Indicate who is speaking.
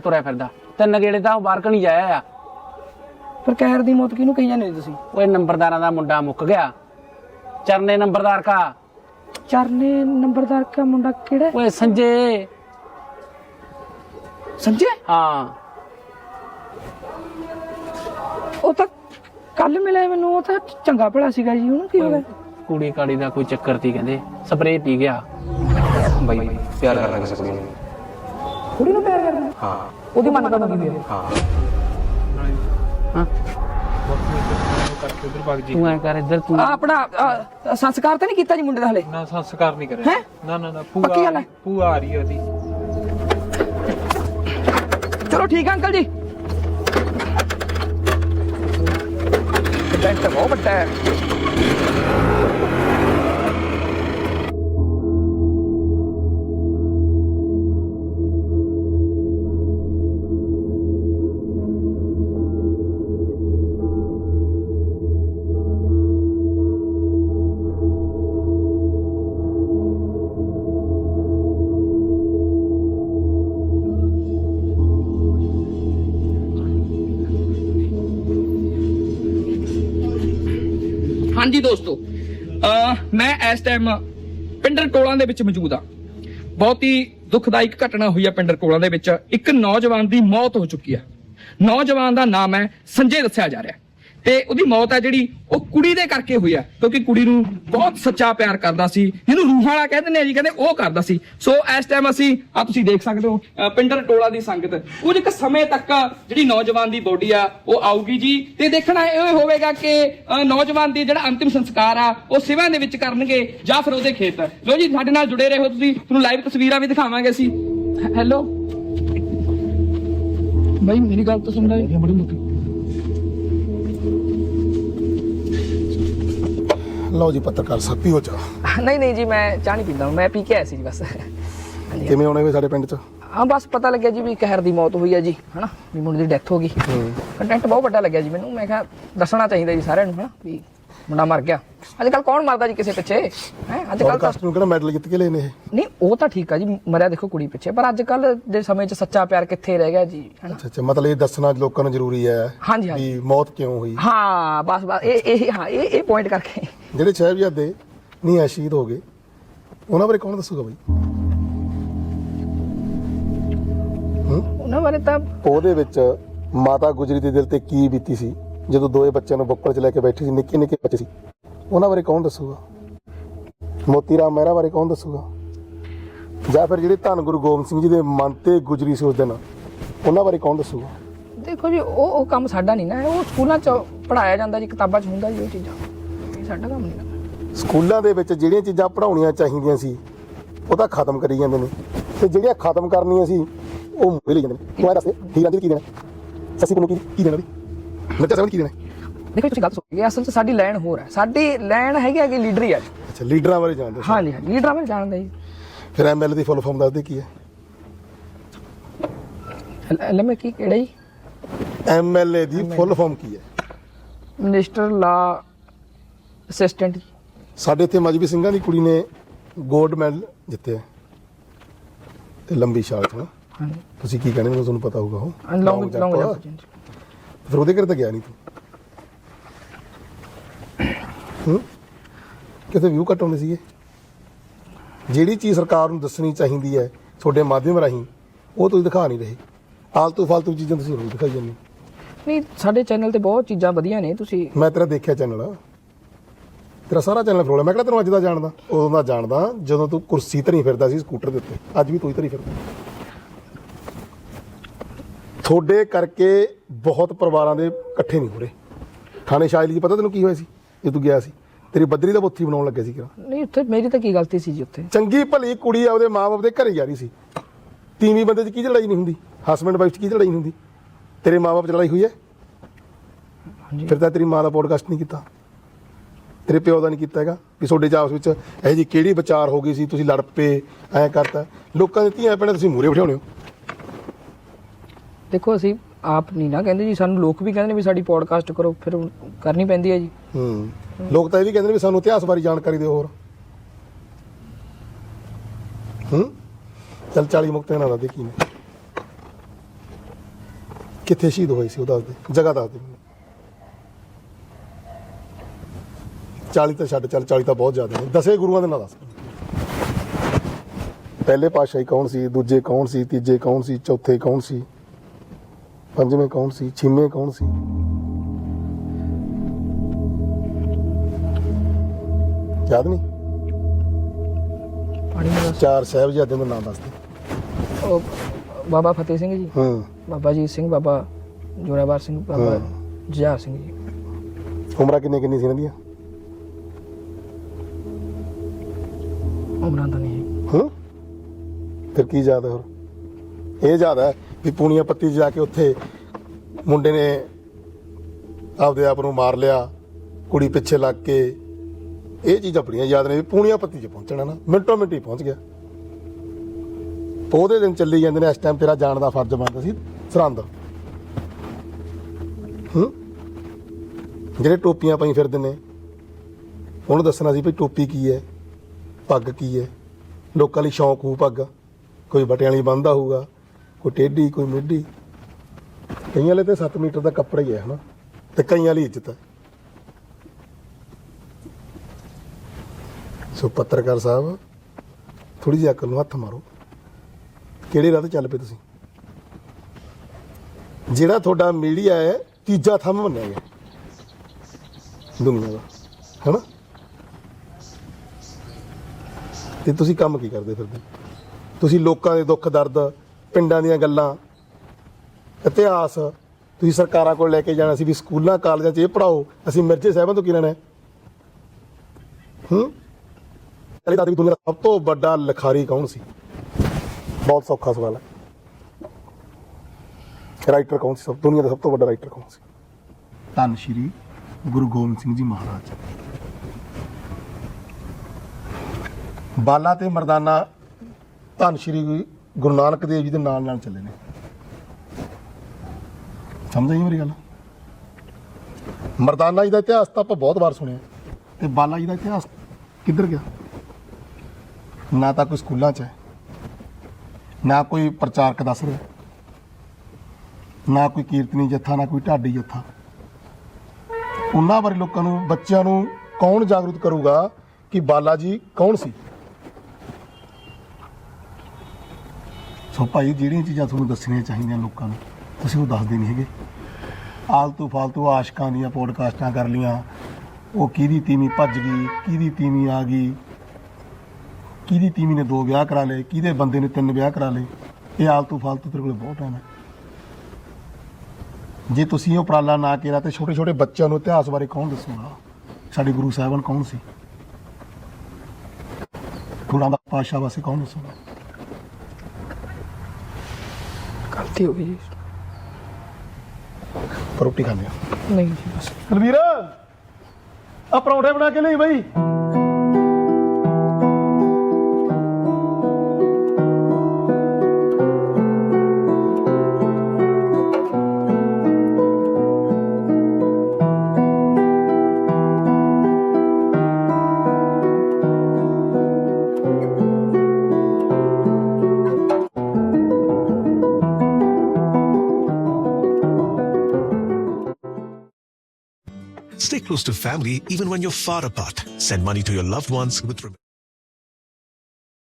Speaker 1: ਤੁਰਿਆ ਫਿਰਦਾ। ਤਿੰਨ ਗੇੜੇ ਤਾਂ ਉਹ ਬਾਹਰ ਕਣੀ ਜਾਇਆ ਆ।
Speaker 2: ਪਰ ਕਹਿਰ ਦੀ ਮੌਤ ਕਿਹਨੂੰ ਕਹੀ ਜਾਂਦੇ ਤੁਸੀਂ?
Speaker 1: ਓਏ ਨੰਬਰਦਾਰਾਂ ਦਾ ਮੁੰਡਾ ਮੁੱਕ ਗਿਆ। ਚਰਨੇ ਨੰਬਰਦਾਰ ਕਾ।
Speaker 2: ਚਰਨੇ ਨੰਬਰਦਾਰ ਕਾ ਮੁੰਡਾ ਕਿਹੜਾ?
Speaker 1: ਓਏ ਸੰਜੇ।
Speaker 2: ਸੰਜੇ?
Speaker 1: ਹਾਂ।
Speaker 2: ਉਹ ਤਾਂ ਕੱਲ ਮਿਲਿਆ ਮੈਨੂੰ ਉਹ ਤਾਂ ਚੰਗਾ ਭਲਾ ਸੀਗਾ ਜੀ ਉਹਨੂੰ ਕੀ ਹੋ ਗਿਆ?
Speaker 1: ਕੁੜੀ ਕਾੜੀ ਦਾ ਕੋਈ ਚੱਕਰ ਤੀ ਕਹਿੰਦੇ ਸਪਰੇਅ ਪੀ ਗਿਆ।
Speaker 3: ਬਾਈ ਪਿਆਰ ਕਰਨਾ ਕਿਸੇ ਨੂੰ
Speaker 2: ਕੁੜੀ ਨੂੰ ਪਿਆਰ ਕਰਦਾ
Speaker 3: ਹਾਂ।
Speaker 2: ਉਹਦੀ ਮਨ ਤਾਂ ਮੰਗੀ ਦੇ
Speaker 3: ਹਾਂ।
Speaker 1: ਹਾਂ।
Speaker 4: ਕਰਕੇ ਉਧਰ ਭੱਜ ਜੀ
Speaker 1: ਤੂੰ ਐ ਕਰ ਇੱਧਰ ਤੂੰ।
Speaker 2: ਆ ਆਪਣਾ ਆਹ, ਸੰਸਕਾਰ ਤਾਂ ਨਹੀਂ ਕੀਤਾ ਜੀ ਮੁੰਡੇ ਦਾ ਹਲੇ?
Speaker 4: ਨਾ ਸੰਸਕਾਰ ਨਹੀਂ ਕਰਿਆ।
Speaker 2: ਹੈਂ?
Speaker 4: ਨਾ ਨਾ ਨਾ
Speaker 2: ਪੱਕੀ
Speaker 4: ਭੂਆ
Speaker 2: ਗੱਲ ਹੈ?
Speaker 4: ਭੂਆ ਆ ਰਹੀ ਹੈ ਉਹਦੀ।
Speaker 2: ਚਲੋ ਠੀਕ ਹੈ ਅੰਕਲ ਜੀ। ਟੈਂਟ ਬਹੁਤ ਵੱਡਾ ਹੈ। ਹਾਂਜੀ ਦੋਸਤੋ ਮੈਂ ਇਸ ਟਾਈਮ ਪਿੰਡਰ ਕੋਲਾਂ ਦੇ ਵਿੱਚ ਮੌਜੂਦ ਆ ਬਹੁਤ ਹੀ ਦੁਖਦਾਇਕ ਘਟਨਾ ਹੋਈ ਆ ਪਿੰਡਰ ਕੋਲਾਂ ਦੇ ਵਿੱਚ। ਇੱਕ ਨੌਜਵਾਨ ਦੀ ਮੌਤ ਹੋ ਚੁੱਕੀ ਆ। ਨੌਜਵਾਨ ਦਾ ਨਾਮ ਹੈ ਸੰਜੇ ਦੱਸਿਆ ਜਾ ਰਿਹਾ। ਤੇ ਉਹਦੀ ਮੌਤ ਹੈ ਜਿਹੜੀ, ਉਹ ਕੁੜੀ ਦੇ ਕਰਕੇ ਹੋਈ ਆ, ਕਿਉਂਕਿ ਕੁੜੀ ਨੂੰ ਬਹੁਤ ਸੱਚਾ ਪਿਆਰ ਕਰਦਾ ਸੀ, ਜਿਹਨੂੰ ਰੂਹਾਂ ਵਾਲਾ ਕਹਿੰਦੇ ਨੇ ਜੀ, ਕਹਿੰਦੇ ਉਹ ਕਰਦਾ ਸੀ। ਸੋ ਇਸ ਟਾਈਮ ਅਸੀਂ ਆ ਤੁਸੀਂ ਦੇਖ ਸਕਦੇ ਹੋ, ਅਹ ਪਿੰਡਰ ਟੋਲਾ ਦੀ ਸੰਗਤ। ਕੁਝ ਇੱਕ ਸਮੇਂ ਤੱਕ ਜਿਹੜੀ ਨੌਜਵਾਨ ਦੀ ਬੋਡੀ ਆ, ਉਹ ਆਊਗੀ ਜੀ। ਤੇ ਦੇਖਣਾ ਇਹ ਹੋਵੇਗਾ ਕਿ ਨੌਜਵਾਨ ਦੀ ਜਿਹੜਾ ਅੰਤਿਮ ਸੰਸਕਾਰ ਆ, ਉਹ ਸਿਵਾਂ ਦੇ ਵਿੱਚ ਕਰਨਗੇ ਜਾਂ ਫਿਰ ਉਹਦੇ ਖੇਤ। ਲੋ ਜੀ, ਸਾਡੇ ਨਾਲ ਜੁੜੇ ਰਹੋ ਤੁਸੀਂ। ਤੁਹਾਨੂੰ ਲਾਈਵ ਤਸਵੀਰਾਂ ਵੀ ਦਿਖਾਵਾਂਗੇ ਅਸੀਂ। ਹੈਲੋ ਭਾਈ ਮੇਰੀ ਗੱਲ ਤਾਂ ਸੁਣ ਲੈ। ਬੜੀ ਮੋਟੀ।
Speaker 5: ਲਓ ਜੀ ਪੱਤਰਕਾਰ ਸਾਹਿਬ ਪੀਓ ਚਾਹ।
Speaker 2: ਨਹੀਂ ਨਹੀਂ ਜੀ ਮੈਂ ਚਾਹ ਨਹੀਂ ਪੀਂਦਾ ਮੈਂ ਪੀ ਕੇ ਆਇਆ ਸੀ ਜੀ ਬਸ।
Speaker 5: ਕਿਵੇਂ ਆਉਣੇ ਹੋਏ ਸਾਡੇ ਪਿੰਡ ਚ?
Speaker 2: ਹਾਂ ਬਸ ਪਤਾ ਲੱਗਿਆ ਜੀ ਵੀ ਕਹਿਰ ਦੀ ਮੌਤ ਹੋਈ ਹੈ ਜੀ ਹਨਾ? ਵੀ ਮੁੰਡੇ ਦੀ ਡੈਥ ਹੋ ਗਈ। ਕੰਟੈਂਟ ਬਹੁਤ ਵੱਡਾ ਲੱਗਿਆ ਜੀ ਮੈਨੂੰ ਮੈਂ ਕਿਹਾ ਦੱਸਣਾ ਚਾਹੀਦਾ ਜੀ ਸਾਰਿਆਂ ਨੂੰ ਹਨਾ? ਵੀ ਮੁੰਡਾ ਮਰ ਗਿਆ। ਅੱਜ ਕੱਲ ਕੌਣ ਮਰਦਾ ਜੀ ਕਿਸੇ ਪਿੱਛੇ? ਹੈ ਅੱਜ ਕੱਲ ਤਾਂ
Speaker 5: ਪੋਡਕਾਸਟ ਨੂੰ ਕਿਹੜਾ ਮੈਡਲ ਜਿੱਤ ਕੇ ਲਏ ਨੇ ਇਹ?
Speaker 2: ਨਹੀਂ ਉਹ ਤਾਂ ਠੀਕ ਆ ਜੀ ਮਰਿਆ ਦੇਖੋ ਕੁੜੀ ਪਿੱਛੇ ਪਰ ਅੱਜ ਕੱਲ ਦੇ ਸਮੇਂ 'ਚ ਸੱਚਾ ਪਿਆਰ ਕਿੱਥੇ ਰਹਿ ਗਿਆ ਜੀ ਹਨਾ?
Speaker 5: ਅੱਛਾ ਅੱਛਾ ਮਤਲਬ ਇਹ ਦੱਸਣਾ ਲੋਕਾਂ ਨੂੰ ਜ਼ਰੂਰੀ ਹੈ
Speaker 2: ਹਾਂਜੀ, ਹਾਂਜੀ।
Speaker 5: ਵੀ ਮੌਤ ਕਿਉਂ ਹੋਈ?
Speaker 2: ਹਾਂ ਬਸ ਬਸ ਇਹ ਇਹ ਹਾਂ ਇਹ ਇਹ ਪੁਆਇੰਟ ਕਰਕੇ।
Speaker 5: ਜਿਹੜੇ ਸਾਹਿਬਜ਼ਾਦੇ ਨਹੀਂ ਸ਼ਹੀਦ ਹੋ ਗਏ ਉਹਨਾਂ ਬਾਰੇ ਕੌਣ ਦੱਸੂਗਾ ਬਈ?
Speaker 2: ਉਹਨਾਂ ਬਾਰੇ ਤਾਂ
Speaker 5: ਉਹਦੇ ਵਿੱਚ ਮਾਤਾ ਗੁਜਰੀ ਦੇ ਦਿਲ ਤੇ ਕੀ ਬੀਤੀ ਸੀ ਜਦੋਂ ਦੋਏ ਬੱਚਿਆਂ ਨੂੰ ਬੱਪਲ ਚ ਲੈ ਕੇ ਬੈਠੀ ਸੀ ਨਿੱਕੇ ਨਿੱਕੇ ਬੱਚੇ ਸੀ? ਉਹਨਾਂ ਬਾਰੇ ਕੌਣ ਦੱਸੂਗਾ? ਮੋਤੀ ਰਾਮ ਮਹਿਰਾ ਬਾਰੇ ਕੌਣ ਦੱਸੂਗਾ? ਜਾਂ ਫਿਰ ਜਿਹੜੇ ਧੰਨ ਗੁਰੂ ਗੋਬਿੰਦ ਸਿੰਘ ਜੀ ਦੇ ਮਨ ਤੇ ਗੁਜਰੀ ਸੀ ਉਸ ਦਿਨ ਉਹਨਾਂ ਬਾਰੇ ਕੌਣ ਦੱਸੂਗਾ?
Speaker 2: ਦੇਖੋ ਜੀ ਉਹ ਉਹ ਕੰਮ ਸਾਡਾ ਨਹੀਂ ਨਾ ਉਹ ਸਕੂਲਾਂ 'ਚ ਪੜਾਇਆ ਜਾਂਦਾ ਜੀ ਕਿਤਾਬਾਂ 'ਚ ਹੁੰਦਾ ਜੀ ਉਹ ਚੀਜ਼ਾਂ। ਸਾਡਾ ਕੰਮ ਨਹੀਂ ਨਾ
Speaker 5: ਸਕੂਲਾਂ ਦੇ ਵਿੱਚ ਜਿਹੜੀਆਂ ਚੀਜ਼ਾਂ ਪੜਾਉਣੀਆਂ ਚਾਹੀਦੀਆਂ ਸੀ ਉਹ ਤਾਂ ਖਤਮ ਕਰੀ ਜਾਂਦੇ ਨੇ। ਤੇ ਜਿਹੜੀਆਂ ਖਤਮ ਕਰਨੀਆਂ ਸੀ ਉਹ ਲਈ ਜਾਂਦੇ ਨੇ। ਤੂੰ ਐ ਦੱਸ ਹੀਰਾਂ ਦੀ ਕੀ ਦੇਣਾ? ਸੱਸੀ ਨੂੰ ਕੀ ਕੀ ਦੇਣਾ ਵੀ? ਨੱਚਾ ਸਾਹਿਬ ਕੀ ਦੇਣਾ?
Speaker 2: ਦੇਖੋ ਤੁਸੀਂ ਗੱਲ ਸੁਣੋ। ਅਸਲ 'ਚ ਸਾਡੀ ਲਾਈਨ ਹੋਰ ਹੈ। ਸਾਡੀ ਲਾਈਨ ਹੈਗੀ ਹੈਗੀ ਲੀਡਰ ਹੀ
Speaker 5: ਅੱਛਾ ਲੀਡਰਾਂ ਬਾਰੇ ਜਾਣਦੇ ਸੀ।
Speaker 2: ਹਾਂਜੀ ਹਾਂਜੀ। ਲੀਡਰਾਂ ਬਾਰੇ ਜਾਣਦੇ ਜੀ।
Speaker 5: ਫਿਰ ਐਮਐਲ ਦੀ ਫੁੱਲ ਫਾਰਮ ਦੱਸਦੇ ਕੀ ਹੈ?
Speaker 2: ਲੈ ਮੈਂ ਕੀ ਕਿਹੜਾ ਜੀ?
Speaker 5: ਐਮਐਲਏ ਦੀ ਫੁੱਲ ਫਾਰਮ ਕੀ ਹੈ?
Speaker 2: ਮਿਨਿਸਟਰ ਲਾ ਅਸਿਸਟੈਂਟ
Speaker 5: ਸਾਡੇ ਇੱਥੇ ਮਜਬੀ ਸਿੰਘਾਂ ਦੀ ਕੁੜੀ ਨੇ 골ਡ ਮੈਡਲ ਜਿੱਤਿਆ ਤੇ ਲੰਬੀ ਛਾਲ ਚ ਨਾ।
Speaker 2: ਹਾਂਜੀ।
Speaker 5: ਤੁਸੀਂ ਕੀ ਕਹਿੰਦੇ ਹੋ ਤੁਹਾਨੂੰ ਪਤਾ ਹੋਊਗਾ ਉਹ।
Speaker 2: ਲੌਂਗ ਲੌਂਗ
Speaker 5: jump। ਫਿਰ ਉਹਦੇ ਘਰ ਤਾਂ ਗਿਆ ਨਹੀਂ ਤੂੰ। ਹੂੰ? ਕਿਤੇ ਵਿਊ ਘੱਟ ਆਉਂਦੇ ਸੀਗੇ। ਜਿਹੜੀ ਚੀਜ਼ ਸਰਕਾਰ ਨੂੰ ਦੱਸਣੀ ਚਾਹੀਦੀ ਹੈ ਤੁਹਾਡੇ ਮਾਧਿਅਮ ਰਾਹੀਂ ਉਹ ਤੁਸੀਂ ਦਿਖਾ ਨਹੀਂ ਰਹੇ। ਆਲਤੂ ਫਾਲਤੂ ਚੀਜ਼ਾਂ ਤੁਸੀਂ ਹੋਰ ਦਿਖਾਈ ਜਾਂਦੇ ਹੋ।
Speaker 2: ਨਹੀਂ ਸਾਡੇ ਚੈਨਲ ਤੇ ਬਹੁਤ ਚੀਜ਼ਾਂ ਵਧੀਆ ਨੇ ਤੁਸੀਂ
Speaker 5: ਮੈਂ ਤੇਰਾ ਦੇਖਿਆ ਚੈਨਲ ਤੇਰਾ ਸਾਰਾ ਚੈਨਲ ਫਰੋਲ ਮੈਂ ਕਿਹੜਾ ਤੈਨੂੰ ਅੱਜ ਦਾ ਜਾਣਦਾ ਉਦੋਂ ਦਾ ਜਾਣਦਾ ਜਦੋਂ ਤੂੰ ਕੁਰਸੀ ਧਰੀ ਫਿਰਦਾ ਸੀ ਸਕੂਟਰ ਦੇ ਉੱਤੇ। ਅੱਜ ਵੀ ਤੂੰ ਹੀ ਧਰੀ ਫਿਰਦਾ। ਤੁਹਾਡੇ ਕਰਕੇ ਬਹੁਤ ਪਰਿਵਾਰਾਂ ਦੇ ਇਕੱਠੇ ਨਹੀਂ ਹੋ ਰਹੇ। ਥਾਣੇ ਸ਼ਾਇਲੀ ਜੀ ਪਤਾ ਤੈਨੂੰ ਕੀ ਹੋਇਆ ਸੀ? ਜੇ ਤੂੰ ਗਿਆ ਸੀ ਤੇਰੀ ਬੱਦਰੀ ਦਾ ਬੁੱਥੀ ਬਣਾਉਣ ਲੱਗੇ ਸੀ ਕਿਰਾ
Speaker 2: ਨਹੀਂ ਉੱਥੇ ਮੇਰੀ ਤਾਂ ਕੀ ਗਲਤੀ ਸੀ ਜੀ ਉੱਥੇ?
Speaker 5: ਚੰਗੀ ਭਲੀ ਕੁੜੀ ਆਪਦੇ ਮਾਪੇ ਦੇ ਘਰੇ ਜਾ ਰਹੀ ਸੀ। ਤੀਵੀਂ ਬੰਦੇ 'ਚ ਕੀ ਲੜਾਈ ਨਹੀਂ ਹੁੰਦੀ? ਹਸਬੰਡ ਵਾਈਫ 'ਚ ਕੀ ਲੜਾਈ ਨਹੀਂ ਹੁੰਦੀ? ਤੇਰੇ ਮਾਪੇ 'ਚ ਲੜਾਈ ਹੋਈ ਹੈ? ਫਿਰ ਤਾਂ ਤੇਰੀ ਮਾਂ ਦਾ ਪੋਡਕਾਸਟ ਨਹੀਂ ਕੀਤਾ। ਤੇਰੇ ਪਿਓ ਦਾ ਨਹੀਂ ਕੀਤਾ ਹੈਗਾ ਵੀ ਤੁਹਾਡੇ ਚ ਆਪਸ ਵਿੱਚ ਇਹ ਜੀ ਕਿਹੜੀ ਵਿਚਾਰ ਹੋ ਗਈ ਸੀ ਤੁਸੀਂ ਲੜ ਪਏ ਐਂ ਕਰਤਾ। ਲੋਕਾਂ ਦੇ ਧੀਆਂ ਭੈਣਾਂ ਤੁਸੀਂ ਮੂਰੇ ਬਿਠਾਉਣੇ ਹੋ।
Speaker 2: ਦੇਖੋ ਅਸੀਂ ਆਪ ਨਹੀਂ ਨਾ ਕਹਿੰਦੇ ਜੀ ਸਾਨੂੰ ਲੋਕ ਵੀ ਕਹਿੰਦੇ ਨੇ ਵੀ ਸਾਡੀ ਪੋਡਕਾਸਟ ਕਰੋ ਫਿਰ ਕਰਨੀ ਪੈਂਦੀ ਹੈ ਜੀ।
Speaker 5: ਹੂੰ ਲੋਕ ਤਾਂ ਇਹ ਵੀ ਕਹਿੰਦੇ ਨੇ ਵੀ ਸਾਨੂੰ ਇਤਿਹਾਸ ਬਾਰੇ ਜਾਣਕਾਰੀ ਦਿਓ ਹੋਰ। ਹੂੰ ਚੱਲ 40 ਮੁਕਤੇ ਨਾ ਦੇ ਕੀ ਨੇ ਕਿੱਥੇ ਸ਼ਹੀਦ ਹੋਏ ਸੀ ਉਹ ਦੱਸ ਦੇ ਜਗ੍ਹਾ ਦੱਸ ਦੇ ਮੈਨੂੰ। 40 ਤਾਂ ਛੱਡ ਚੱਲ 40 ਤਾਂ ਬਹੁਤ ਜ਼ਿਆਦਾ ਨੇ। ਦਸੇ ਗੁਰੂਆਂ ਦੇ ਨਾਂ ਦੱਸ। ਪਹਿਲੇ ਪਾਤਸ਼ਾਹੀ ਕੌਣ ਸੀ? ਦੂਜੇ ਕੌਣ ਸੀ? ਤੀਜੇ ਕੌਣ ਸੀ? ਚੌਥੇ ਕੌਣ ਸੀ? ਪੰਜਵੇਂ ਕੌਣ ਸੀ? ਛੇਵੇਂ ਕੌਣ ਸੀ? ਯਾਦ ਨਹੀਂ?
Speaker 2: ਪਾਣੀ ਦਾ
Speaker 5: ਚਾਰ ਸਾਹਿਬਜ਼ਾਦਿਆਂ ਦੇ ਨਾਮ ਦੱਸ ਦੇ।
Speaker 2: ਉਹ ਬਾਬਾ ਫਤਿਹ ਸਿੰਘ ਜੀ।
Speaker 5: ਹੂੰ।
Speaker 2: ਬਾਬਾ ਜੀਤ ਸਿੰਘ ਬਾਬਾ ਜੋਰਾਵਰ ਸਿੰਘ ਬਾਬਾ
Speaker 5: ਹਾਂ।
Speaker 2: ਜੁਝਾਰ ਸਿੰਘ ਜੀ।
Speaker 5: ਉਮਰਾਂ ਕਿੰਨੇ ਕਿੰਨੀ ਸੀ ਇਹਨਾਂ ਦੀਆਂ?
Speaker 2: ਉਮਰਾਂ ਤਾਂ ਨਹੀਂ ਹੈ।
Speaker 5: ਹੂੰ? ਫਿਰ ਕੀ ਯਾਦ ਹੈ ਹੋਰ? ਇਹ ਯਾਦ ਹੈ ਵੀ ਪੂਣੀਆਂ ਪੱਤੀ 'ਚ ਜਾ ਕੇ ਉੱਥੇ ਮੁੰਡੇ ਨੇ ਆਪਦੇ ਆਪ ਨੂੰ ਮਾਰ ਲਿਆ, ਕੁੜੀ ਪਿੱਛੇ ਲੱਗ ਕੇ। ਇਹ ਚੀਜ਼ਾਂ ਬੜੀਆਂ ਯਾਦ ਨੇ ਵੀ ਪੂਣੀਆਂ ਪੱਤੀ 'ਚ ਪਹੁੰਚਣਾ ਨਾ, ਮਿੰਟੋ ਮਿੰਟ ਹੀ ਪਹੁੰਚ ਗਿਆ। ਉਹਦੇ ਦਿਨ ਚੱਲੀ ਜਾਂਦੇ ਨੇ, ਇਸ ਟਾਈਮ ਤੇਰਾ ਜਾਣ ਦਾ ਫਰਜ਼ ਬਣਦਾ ਸੀ, ਸਰਹੰਦ। ਹੂੰ? ਜਿਹੜੇ ਟੋਪੀਆਂ ਪਾਈ ਫਿਰਦੇ ਨੇ, ਉਹਨੂੰ ਦੱਸਣਾ ਸੀ ਵੀ ਟੋਪੀ ਕੀ ਹੈ? ਪੱਗ ਕੀ ਹੈ ਲੋਕਾਂ ਲਈ ਸ਼ੌਂਕ ਹੋਊ ਪੱਗ। ਕੋਈ ਬਟਿਆਂ ਵਾਲੀ ਬੰਨਦਾ ਹੋਊਗਾ, ਕੋਈ ਟੇਢੀ, ਕੋਈ ਮਿੱਢੀ। ਕਈਆਂ ਲਈ ਤੇ 7 ਮੀਟਰ ਦਾ ਕੱਪੜਾ ਹੀ ਹੈ, ਹਨਾ? ਤੇ ਕਈਆਂ ਲਈ ਇੱਜ਼ਤ ਹੈ। ਸੋ ਪੱਤਰਕਾਰ ਸਾਹਿਬ ਥੋੜੀ ਜਿਹੀ ਅਕਲ ਨੂੰ ਹੱਥ ਮਾਰੋ। ਕਿਹੜੇ ਰਾਹ ਤੇ ਚੱਲ ਪਏ ਤੁਸੀਂ? ਜਿਹੜਾ ਤੁਹਾਡਾ ਮੀਡੀਆ ਹੈ, ਤੀਜਾ ਥੰਮ ਮੰਨਿਆ ਗਿਆ। ਦੁਨੀਆ ਦਾ, ਹੈਨਾ? ਤੇ ਤੁਸੀਂ ਕੰਮ ਕੀ ਕਰਦੇ ਫਿਰਦੇ? ਤੁਸੀਂ ਲੋਕਾਂ ਦੇ ਦੁੱਖ, ਦਰਦ, ਪਿੰਡਾਂ ਦੀਆਂ ਗੱਲਾਂ, ਇਤਿਹਾਸ, ਤੁਸੀਂ ਸਰਕਾਰਾਂ ਕੋਲ ਲੈ ਕੇ ਜਾਣਾ ਸੀ ਵੀ ਸਕੂਲਾਂ, ਕਾਲਜਾਂ 'ਚ ਇਹ ਪੜਾਓ ਅਸੀਂ ਮਿਰਜ਼ੇ ਸਾਹਿਬਾਂ ਤੋਂ ਕੀ ਲੈਣਾ ਹੈ? ਹੂੰ? ਪਹਿਲੇ ਤਾਂ ਦੁਨੀਆ ਦਾ ਸਭ ਤੋਂ ਵੱਡਾ ਲਿਖਾਰੀ ਕੌਣ ਸੀ? ਬਹੁਤ ਸੌਖਾ ਸਵਾਲ ਹੈ। ਰਾਈਟਰ ਕੌਣ ਸੀ ਸਭ? ਦੁਨੀਆ ਦਾ ਸਭ ਤੋਂ ਵੱਡਾ ਰਾਈਟਰ ਕੌਣ ਸੀ? ਧੰਨ ਸ਼੍ਰੀ ਗੁਰੂ ਗੋਬਿੰਦ ਸਿੰਘ ਜੀ ਮਹਾਰਾਜ। ਬਾਲਾ ਤੇ ਮਰਦਾਨਾ ਧੰਨ ਸ਼੍ਰੀ ਗੁਰੂ ਨਾਨਕ ਦੇਵ ਜੀ ਦੇ ਨਾਲ ਨਾਲ ਚੱਲੇ ਨੇ। ਸਮਝ ਆਈ ਮੇਰੀ ਗੱਲ? ਮਰਦਾਨਾ ਜੀ ਦਾ ਇਤਿਹਾਸ ਤਾਂ ਆਪਾਂ ਬਹੁਤ ਵਾਰ ਸੁਣਿਆ। ਤੇ ਬਾਲਾ ਜੀ ਦਾ ਇਤਿਹਾਸ ਕਿੱਧਰ ਗਿਆ? ਨਾ ਤਾਂ ਕੋਈ ਸਕੂਲਾਂ 'ਚ ਹੈ, ਨਾ ਕੋਈ ਪ੍ਰਚਾਰਕ ਦੱਸ ਰਿਹਾ। ਨਾ ਕੋਈ ਕੀਰਤਨੀ ਜੱਥਾ, ਨਾ ਕੋਈ ਢਾਡੀ ਜੱਥਾ। ਉਹਨਾਂ ਬਾਰੇ ਲੋਕਾਂ ਨੂੰ, ਬੱਚਿਆਂ ਨੂੰ ਕੌਣ ਜਾਗਰੂਕ ਕਰੂਗਾ ਕਿ ਬਾਲਾ ਜੀ ਕੌਣ ਸੀ? ਸੋ ਭਾਈ, ਜਿਹੜੀਆਂ ਚੀਜ਼ਾਂ ਤੁਹਾਨੂੰ ਦੱਸਣੀਆਂ ਚਾਹੀਦੀਆਂ ਲੋਕਾਂ ਨੂੰ, ਤੁਸੀਂ ਉਹ ਦੱਸਦੇ ਨਹੀਂ ਹੈਗੇ। ਆਲਤੂ ਫਾਲਤੂ ਆਸ਼ਕਾਂ ਦੀਆਂ ਪੋਡਕਾਸਟਾਂ ਕਰ ਲੀਆਂ ਉਹ ਕਿਹਦੀ ਤੀਵੀਂ ਭੱਜ ਗਈ, ਕਿਹਦੀ ਤੀਵੀਂ ਆ ਗਈ, ਕਿਹਦੀ ਤੀਵੀਂ ਨੇ ਦੋ ਵਿਆਹ ਕਰਾ ਲਏ, ਕਿਹਦੇ ਬੰਦੇ ਨੇ ਤਿੰਨ ਵਿਆਹ ਕਰਾ ਲਏ, ਇਹ ਆਲਤੂ ਫਾਲਤੂ ਤੇਰੇ ਕੋਲ ਬਹੁਤ ਟਾਈਮ ਹੈ ਜੇ ਤੁਸੀਂ ਇਹ ਉਪਰਾਲਾ ਨਾ ਕੀਤਾ ਤੇ ਛੋਟੇ ਛੋਟੇ ਬੱਚਿਆਂ ਨੂੰ ਇਤਿਹਾਸ ਬਾਰੇ ਕੌਣ ਦੱਸੂਗਾ? ਸਾਡੇ ਗੁਰੂ ਸਾਹਿਬਾਨ ਕੌਣ ਸੀ? ਗੁਰਾਂ ਦਾ ਪਾਸ਼ਾ ਵਾਸਤੇ ਕੌਣ ਦੱਸੂਗਾ?
Speaker 2: ਗਲਤੀ ਹੋ ਗਈ ਜੀ।
Speaker 5: ਰੋਟੀ ਆ।
Speaker 2: ਨਹੀਂ ਜੀ ਬਸ।
Speaker 5: ਕੁਲਵੀਰ ਆ ਪਰੌਂਠੇ ਬਣਾ ਕੇ ਲਈ ਬਈ।
Speaker 6: Close to family even when you're far apart. Send money to your loved ones with.